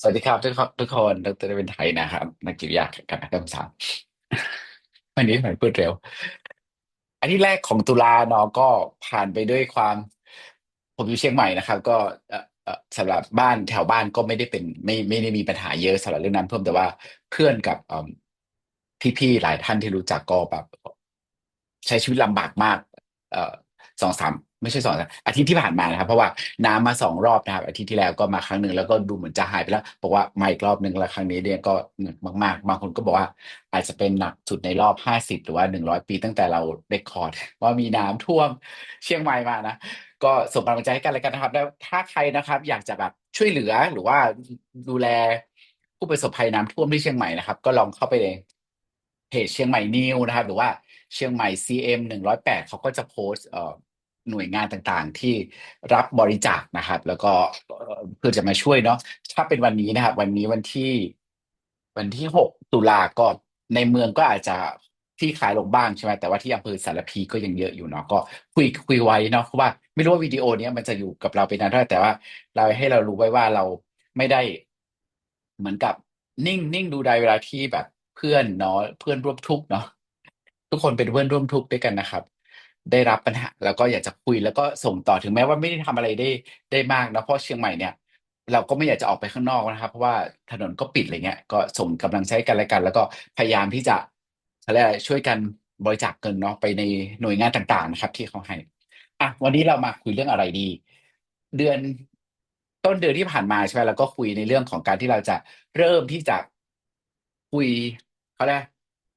สวัสดีครับทุกคนทุกคนดรเป็นไทยนะครับ นักจิตวิทยาการนักศึกษาวันนี้ผมพูดเร็ว อันที่แรกของตุลาเนาะก็ผ่านไปด้วยความ ผมอยู่เชียงใหม่นะครับ ก็เอ่อเอ่อสำหรับบ้านแถวบ้านก็ไม่ได้เป็น ไม่ไม่ได้มีปัญหาเยอะสำหรับเรื่องน้ำท่วมแต่ว่าเพื่อนกับเอ่พี่ๆหลายท่านที่รู้จักก็แบบ ใช้ชีวิตลำบากมาก เอ่อสองสาม ไม่ใช่สองอาทิตย์ที่ผ่านมานะครับ เพราะว่าน้ำมาสองรอบนะครับอาทิตย์ที่แล้วก็มาครั้งหนึ่งแล้วก็ดูเหมือนจะหายไปแล้วบอกว่ามาอีกรอบหนึ่งแล้วครั้งนี้เนี่ยก็หนักมาก ๆ บางคนก็บอกว่า อาจจะเป็นหนักสุดในรอบห้าสิบหรือว่าหนึ่งร้อยปีตั้งแต่เราเรคคอร์ด ว่ามีน้ำท่วมเชียงใหม่มานะก็ส่งกำลังใจให้กันแล้วกันนะครับ แล้วถ้าใครนะครับ อยากจะแบบช่วยเหลือหรือว่าดูแลผู้ประสบภัยน้ำท่วมที่เชียงใหม่นะครับ ก็ลองเข้าไปในเพจเชียงใหม่นิวนะครับ หรือว่าเชียงใหม่ CM หนึ่งร้อยแปดเขาก็จะโพสต์ หน่วยงานต่างๆ ที่รับบริจาคนะครับ แล้วก็เพื่อจะมาช่วยเนาะถ้าเป็นวันนี้นะครับ วันนี้วันที่วันที่หกตุลาก็ในเมืองก็อาจจะที่คลายลงบ้างใช่ไหมแต่ว่าที่อำเภอสารพีก็ยังเยอะอยู่เนาะก็คุยคุยไว้เนาะเพราะว่าไม่รู้ว่าวิดีโอเนี้ยมันจะอยู่กับเราไปนานเท่าไหร่แต่ว่าเราให้เรารู้ไว้ว่าเราไม่ได้เหมือนกับนิ่งนิ่งดูดเวลาที่แบบเพื่อนเนาะเพื่อนร่วมทุกข์เนาะทุกคนเป็นเพื่อนร่วมทุกข์ด้วยกันนะครับ ได้รับปัญหา แล้วก็อยากจะคุยแล้วก็ส่งต่อถึงแม้ว่าไม่ได้ทำอะไรได้ได้มากนะเพราะเชียงใหม่เนี่ยเราก็ไม่อยากจะออกไปข้างนอกนะครับเพราะว่าถนนก็ปิดอะไรเงี้ยก็ส่งกำลังใจกันและกัน แล้วก็พยายามที่จะอะไรยกอะไรช่วยกันบริจาคเงินเนาะไปในหน่วยงานต่างๆ นะครับ ที่เขาให้อะวันนี้เรามาคุยเรื่องอะไรดี เดือนต้นเดือนที่ผ่านมาใช่ไหมเราก็คุยในเรื่องของการที่เราจะเริ่มที่จะคุยเขาเรียก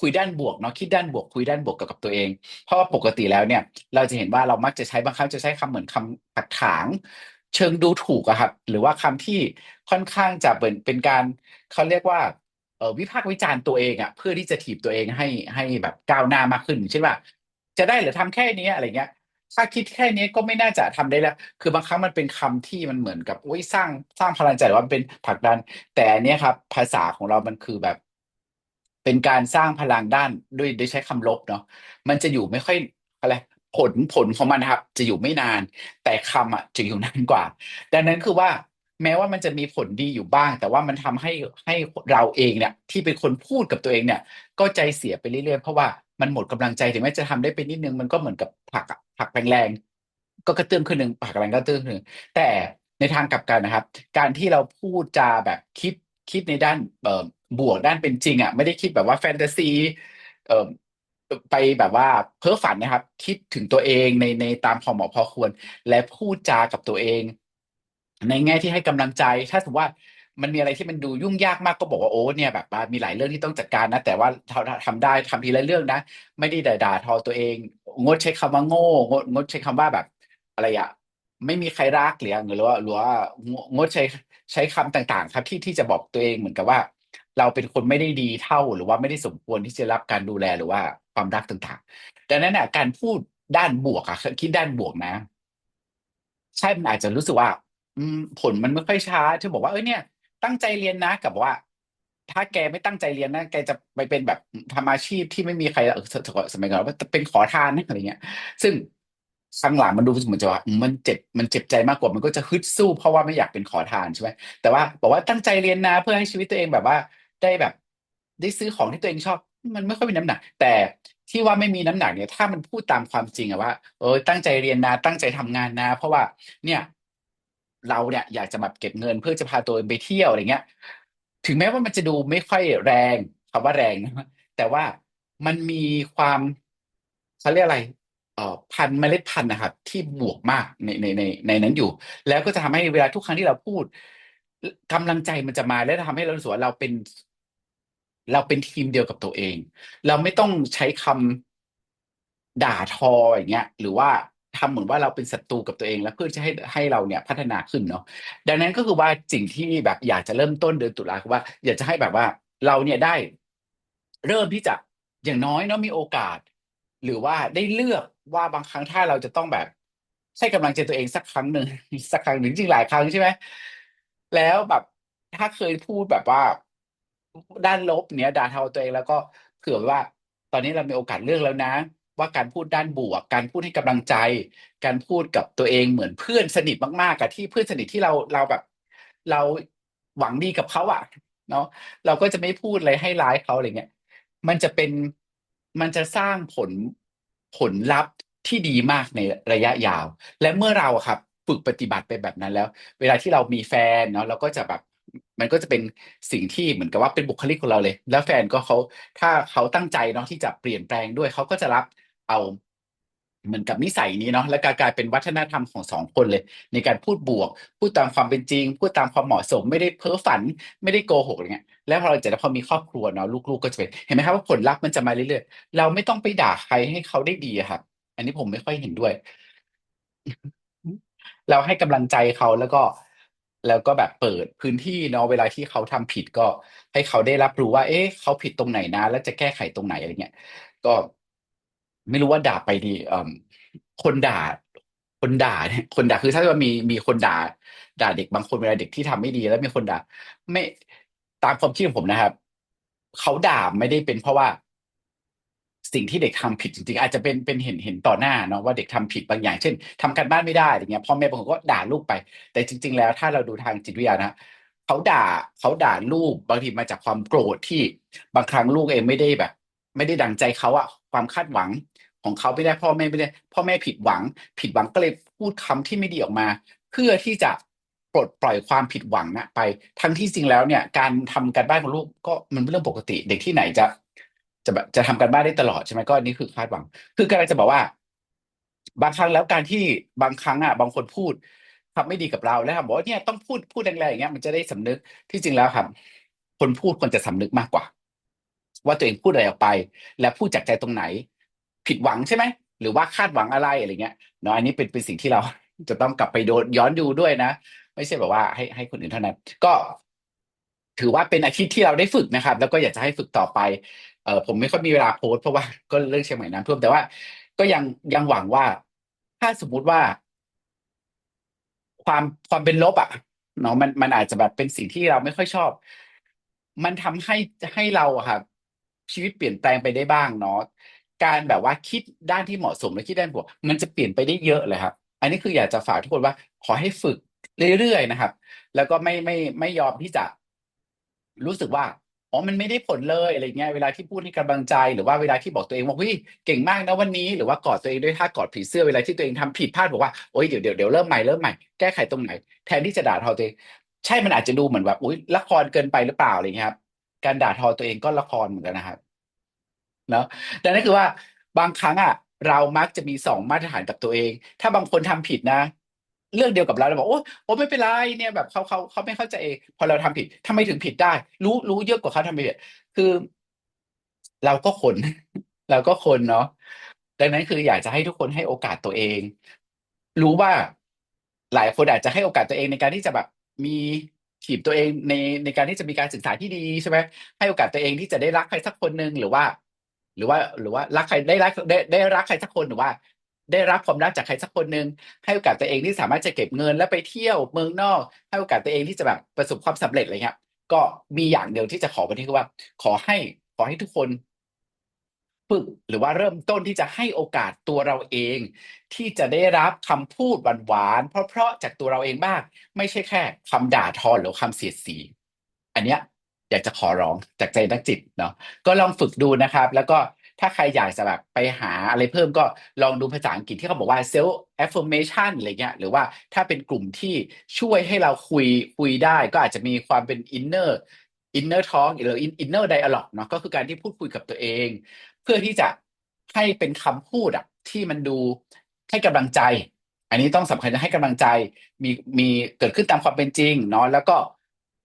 คุยด้านบวกเนาะคิดด้านบวกคุยด้านบวกกับกับตัวเอง เพราะว่าปกติแล้วเนี่ย เราจะเห็นว่าเรามักจะใช้บางครั้งจะใช้คำเหมือนคำตักถาง เชิงดูถูกอะครับ หรือว่าคำที่ค่อนข้างจะเป็นเป็นการเขาเรียกว่าเออวิพากษ์วิจารณ์ตัวเองอะเพื่อที่จะถีบตัวเองให้ให้แบบก้าวหน้ามากขึ้นเช่นว่า จะได้หรือทำแค่นี้อะไรเงี้ยถ้าคิดแค่นี้ก็ไม่น่าจะทำได้แล้ว คือบางครั้งมันเป็นคำที่มันเหมือนกับโอ้ยสร้างสร้างพลังใจหรือว่าเป็นผลักดัน แต่อันนี้ครับ ภาษาของเรามันคือแบบ เป็นการสร้างพลังด้านด้วยโดยใช้คำลบเนาะมันจะอยู่ไม่ค่อยอะไรผลผลของมันนะครับ จะอยู่ไม่นาน แต่คำอะจะอยู่นานกว่า ดังนั้นคือว่าแม้ว่ามันจะมีผลดีอยู่บ้าง แต่ว่ามันทำให้ให้เราเองเนี่ยที่เป็นคนพูดกับตัวเองเนี่ย ก็ใจเสียไปเรื่อยๆเพราะว่ามันหมดกำลังใจถึงแม้จะทำได้ไปนิดนึงมันก็เหมือนกับผักอะผักแรงๆก็กระเตื้องขึ้นหนึ่งผักแรงก็กระเตื้องขึ้นหนึ่งแต่ในทางกลับกันนะครับ การที่เราพูดจาแบบคิดคิดในด้านเอ่อ บวกด้านเป็นจริงอะไม่ได้คิดแบบว่าแฟนตาซีเอ่อไปแบบว่าเพ้อฝันนะครับ คิดถึงตัวเองในในตามพอเหมาะพอควร และพูดจากับตัวเอง ในแง่ที่ให้กำลังใจ ถ้าสมมติว่ามันมีอะไรที่มันดูยุ่งยากมากก็บอกว่าโอ้เนี่ยแบบมีหลายเรื่องที่ต้องจัดการนะ แต่ว่าเราทำได้ทำทีละเรื่องนะ ไม่ได้ด่าด่าทอตัวเอง งดใช้คำว่าโง่งดงดใช้คำว่าแบบ อะไรอะไม่มีใครรักหรือหรือว่าหรือว่างดใช้ใช้คำต่างๆ ครับที่ที่จะบอกตัวเองเหมือนกับว่า เราเป็นคนไม่ได้ดีเท่าหรือว่าไม่ได้สมควรที่จะรับการดูแลหรือว่าความรักต่างๆ ดังนั้นน่ะการพูดด้านบวกอะคิดด้านบวกนะ ใช่มันอาจจะรู้สึกว่า อืมผลมันไม่ค่อยช้าที่บอกว่าเอ้ยเนี่ย ตั้งใจเรียนนะกับว่า ถ้าแกไม่ตั้งใจเรียนนะแกจะไปเป็นแบบทำอาชีพที่ไม่มีใครสมัยก่อนว่าเป็นขอทานอะไรเงี้ย ซึ่งข้างหลังมันดูเหมือนจะว่ามันเจ็บมันเจ็บใจมากกว่ามันก็จะฮึดสู้เพราะว่าไม่อยากเป็นขอทานใช่ไหมแต่ว่าบอกว่าตั้งใจเรียนนะเพื่อให้ชีวิตตัวเองแบบว่า ได้แบบ ได้ซื้อของที่ตัวเองชอบ มันไม่ค่อยมีน้ำหนัก แต่ที่ว่าไม่มีน้ำหนักเนี่ย ถ้ามันพูดตามความจริงอะว่าเออตั้งใจเรียนนะตั้งใจทำงานนะ เพราะว่าเนี่ยเราเนี่ยอยากจะแบบเก็บเงินเพื่อจะพาตัวเองไปเที่ยวอะไรเงี้ย ถึงแม้ว่ามันจะดูไม่ค่อยแรงคำว่าแรงนะแต่ว่ามันมีความเขาเรียกอะไรเอ่อพันธุ์เมล็ดพันธุ์นะครับที่บวกมากในในในในนั้นอยู่ แล้วก็จะทำให้เวลาทุกครั้งที่เราพูดกำลังใจมันจะมาแล้วทำให้เรารู้สึกว่าเราเป็น เราเป็นทีมเดียวกับตัวเอง เราไม่ต้องใช้คำด่าทออย่างเงี้ย หรือว่าทำเหมือนว่าเราเป็นศัตรูกับตัวเอง แล้วเพื่อจะให้ให้เราเนี่ยพัฒนาขึ้นเนาะดังนั้นก็คือว่าสิ่งที่แบบอยากจะเริ่มต้นเดือนตุลาคือว่า อยากจะให้แบบว่าเราเนี่ยได้ เริ่มที่จะอย่างน้อยเนาะมีโอกาส หรือว่าได้เลือกว่าบางครั้งถ้าเราจะต้องแบบให้กำลังใจตัวเองสักครั้งหนึ่งสักครั้งหนึ่งจริงหลายครั้งใช่ไหมแล้วแบบถ้าเคยพูดแบบว่า ด้านลบเนี้ยด่าทอตัวเองแล้วก็เผื่อว่า ตอนนี้เรามีโอกาสเลือกแล้วนะ ว่าการพูดด้านบวก การพูดให้กำลังใจ การพูดกับตัวเองเหมือนเพื่อนสนิทมากๆกับที่เพื่อนสนิทที่เราเราแบบ เราหวังดีกับเขาอะเนาะเราก็จะไม่พูดอะไรให้ร้ายเขาอะไรเงี้ยมันจะเป็นมันจะสร้างผลผลลัพธ์ที่ดีมากในระยะยาว และเมื่อเราครับ ฝึกปฏิบัติไปแบบนั้นแล้ว เวลาที่เรามีแฟนเนาะเราก็จะแบบ มันก็จะเป็นสิ่งที่เหมือนกับว่าเป็นบุคลิกของเราเลย แล้วแฟนก็เขาถ้าเขาตั้งใจเนาะที่จะเปลี่ยนแปลงด้วยเขาก็จะรับเอาเหมือนกับนิสัยนี้เนาะและกลายกลายเป็นวัฒนธรรมของสองคนเลย ในการพูดบวก พูดตามความเป็นจริง พูดตามความเหมาะสม ไม่ได้เพ้อฝัน ไม่ได้โกหกอะไรเงี้ยแล้วพอเราจะพอมีครอบครัวเนาะลูกๆก็จะเป็นเห็นไหมครับว่าผลลัพธ์มันจะมาเรื่อยๆเราไม่ต้องไปด่าใครให้เขาได้ดีครับอันนี้ผมไม่ค่อยเห็นด้วย เราให้กำลังใจเขาแล้วก็ แล้วก็แบบเปิดพื้นที่เนาะเวลาที่เขาทำผิดก็ให้เขาได้รับรู้ว่า เอ๊ะเขาผิดตรงไหนนะ แล้วจะแก้ไขตรงไหนอะไรเงี้ยก็ไม่รู้ว่าด่าไปดีเอ่อคนด่า คนด่าเนี่ยคนด่าคือถ้าว่ามีมีคนด่า ด่าเด็กบางคนเวลาเด็กที่ทำไม่ดี แล้วมีคนด่า ไม่ตามความคิดของผมนะครับ เขาด่าไม่ได้เป็นเพราะว่า สิ่งที่เด็กทำผิดจริงๆ อาจจะเป็นเป็นเห็นเห็นต่อหน้าเนาะว่าเด็กทำผิดบางอย่าง เช่นทำการบ้านไม่ได้อะไรเงี้ยพ่อแม่บางคนก็ด่าลูกไป แต่จริง ๆ แล้วถ้าเราดูทางจิตวิทยานะเขาด่าเขาด่าลูกบางทีมาจากความโกรธที่บางครั้งลูกเองไม่ได้แบบ ไม่ได้ดังใจเขาอะความคาดหวังของเขาไม่ได้พ่อแม่ไม่ได้ พ่อแม่ผิดหวัง ผิดหวังก็เลยพูดคำที่ไม่ดีออกมา เพื่อที่จะปลดปล่อยความผิดหวังนะไป ทั้งที่จริงแล้วเนี่ย การทำการบ้านของลูกก็มันเป็นเรื่องปกติ เด็กที่ไหนจะ จะแบบจะทำการบ้านได้ตลอดใช่ไหมก็นนี้คือคาดหวัง คือกำลังจะบอกว่า บางครั้งแล้วการที่บางครั้งอะ บางคนพูดทำไม่ดีกับเราแล้วบอกว่าเนี่ยต้องพูดพูดแรงๆอย่างเงี้ยมันจะได้สำนึกที่จริงแล้วครับ คนพูดควรจะสำนึกมากกว่า ว่าตัวเองพูดอะไรออกไป และพูดจากใจตรงไหน ผิดหวังใช่ไหมหรือว่าคาดหวังอะไรอะไรเงี้ยเนาะอันนี้เป็นเป็นสิ่งที่เราจะต้องกลับไปโดนย้อนดูด้วยนะ ไม่ใช่แบบว่าให้ให้คนอื่นเท่านั้น ก็ถือว่าเป็นอาชีพที่เราได้ฝึกนะครับ แล้วก็อยากจะให้ฝึกต่อไป ออผมไม่ค่อยมีเวลาโพสเพราะว่าก็เรื่องเชียงใหม่น้ำท่วมแต่ว่าก็ยังยังหวังว่า ถ้าสมมุติว่า ความความเป็นลบอะเนาะมันมันอาจจะแบบเป็นสิ่งที่เราไม่ค่อยชอบ มันทำให้ให้เราอะครับชีวิตเปลี่ยนแปลงไปได้บ้างเนาะการแบบว่าคิดด้านที่เหมาะสมและคิดด้านบวกมันจะเปลี่ยนไปได้เยอะเลยครับ อันนี้คืออยากจะฝากทุกคนว่า ขอให้ฝึกเรื่อยๆนะครับ แล้วก็ไม่ไม่ไม่ยอมที่จะรู้สึกว่า อ๋อมันไม่ได้ผลเลยอะไรเงี้ยเวลาที่พูดให้กำลังใจ หรือว่าเวลาที่บอกตัวเองว่าเฮ้ยเก่งมากนะวันนี้ หรือว่ากอดตัวเองด้วยท่ากอดผีเสื้อเวลาที่ตัวเองทำผิดพลาดบอกว่าโอ๊ยเดี๋ยวเดี๋ยวเดี๋ยวเริ่มใหม่เริ่มใหม่แก้ไขตรงไหน แทนที่จะด่าทอตัวเองใช่มันอาจจะดูเหมือนแบบอุ้ยละครเกินไปหรือเปล่าอะไรเงี้ยครับการด่าทอตัวเองก็ละครเหมือนกันนะครับเนาะดังนั้นคือว่าบางครั้งอะเรามักจะมีสองมาตรฐานกับตัวเอง ถ้าบางคนทำผิดนะ เรื่องเดียวกับเราเราบอกโอ้โอ้ไม่เป็นไรเนี่ยแบบเขาเขาเขาไม่เข้าใจเองพอเราทำผิดทำไมถึงผิดได้ รู้รู้เยอะกว่าเขาทำผิดคือ เราก็คน เราก็คนเนาะดังนั้นคืออยากจะให้ทุกคนให้โอกาสตัวเอง รู้ว่าหลายคนอาจจะให้โอกาสตัวเองในการที่จะแบบมีถีบตัวเองในในการที่จะมีการศึกษาที่ดีใช่ไหมให้โอกาสตัวเองที่จะได้รักใครสักคนหนึ่งหรือว่า หรือว่าหรือว่ารักใครได้รักได้ได้รักใครสักคนหรือว่า ได้รับความรักจากใครสักคนหนึ่งให้โอกาสตัวเองที่สามารถจะเก็บเงินแล้วไปเที่ยวเมืองนอก ให้โอกาสตัวเองที่จะแบบประสบความสำเร็จอะไรเงี้ยก็มีอย่างเดียวที่จะขอวันนี้คือว่า ขอให้ขอให้ทุกคนฝึกหรือว่าเริ่มต้นที่จะให้โอกาสตัวเราเอง ที่จะได้รับคำพูดหวานๆเพราะๆจากตัวเราเองบ้าง ไม่ใช่แค่คำด่าทอหรือคำเสียดสี อันเนี้ยอยากจะขอร้องจากใจนักจิตเนาะก็ลองฝึกดูนะครับ แล้วก็ ถ้าใครอยากจะแบบไปหาอะไรเพิ่มก็ลองดูภาษาอังกฤษที่เขาบอกว่า self affirmation อะไรเงี้ยหรือว่าถ้าเป็นกลุ่มที่ช่วยให้เราคุยคุยได้ ก็อาจจะมีความเป็น inner inner talk หรือ inner dialogue เนาะก็คือการที่พูดคุยกับตัวเอง เพื่อที่จะให้เป็นคำพูดอะที่มันดูให้กำลังใจ อันนี้ต้องสำคัญจะให้กำลังใจมีมีเกิดขึ้นตามความเป็นจริงเนาะแล้วก็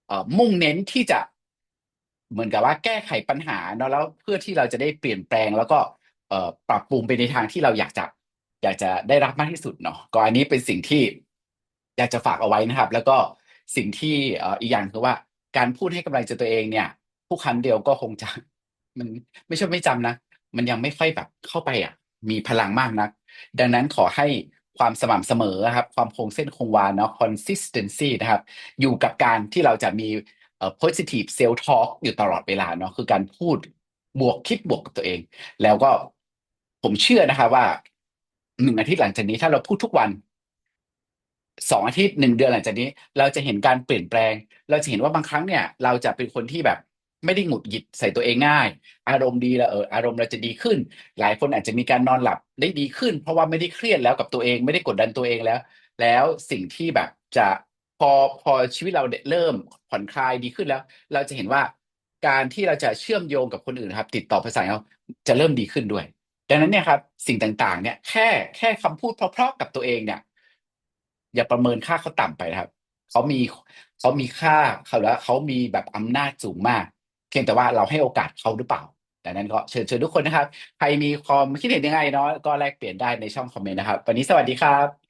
เอ่อมุ่งเน้นที่จะ เหมือนกับว่าแก้ไขปัญหาเนาะแล้วเพื่อที่เราจะได้เปลี่ยนแปลง แล้วก็เอ่อปรับปรุงไปในทางที่เราอยากจะอยากจะได้รับมากที่สุดเนาะก็อันนี้เป็นสิ่งที่อยากจะฝากเอาไว้นะครับ แล้วก็สิ่งที่เอ่ออีกอย่างคือว่าการพูดให้กำลังใจตัวเองเนี่ย ผู้ครั้งเดียวก็คงจะมันไม่ใช่ไม่จำนะ มันยังไม่ค่อยแบบเข้าไปอะ มีพลังมากนัก ดังนั้นขอให้ความสม่ำเสมอครับ ความคงเส้นคงวาเนาะ consistency นะครับ อยู่กับการที่เราจะมี เอ่อ positive self talk อยู่ตลอดเวลาเนาะคือการพูดบวกคิดบวกกับตัวเอง แล้วก็ผมเชื่อนะครับว่าหนึ่งอาทิตย์หลังจากนี้ถ้าเราพูดทุกวันสองอาทิตย์หนึ่งเดือนหลังจากนี้ เราจะเห็นการเปลี่ยนแปลง เราจะเห็นว่าบางครั้งเนี่ย เราจะเป็นคนที่แบบไม่ได้หงุดหงิดใส่ตัวเองง่าย อารมณ์ดีแล้วเอออารมณ์เราจะดีขึ้น หลายคนอาจจะมีการนอนหลับได้ดีขึ้น เพราะว่าไม่ได้เครียดแล้วกับตัวเอง ไม่ได้กดดันตัวเองแล้ว แล้วสิ่งที่แบบจะ พอพอชีวิตเราเริ่มผ่อนคลายดีขึ้นแล้ว เราจะเห็นว่าการที่เราจะเชื่อมโยงกับคนอื่นครับ ติดต่อภาษาเราจะเริ่มดีขึ้นด้วย ดังนั้นเนี่ยครับ สิ่งต่างๆ เนี่ยแค่แค่คำพูดเพราะๆกับตัวเองเนี่ย อย่าประเมินค่าเขาต่ำไปนะครับเขามีเขามีค่าเขาแล้วเขามีแบบอำนาจสูงมาก เพียงแต่ว่าเราให้โอกาสเขาหรือเปล่าดังนั้นก็เชิญเชิญทุกคนนะครับ ใครมีความคิดเห็นยังไงเนาะก็แลกเปลี่ยนได้ในช่องคอมเมนต์นะครับ วันนี้สวัสดีครับ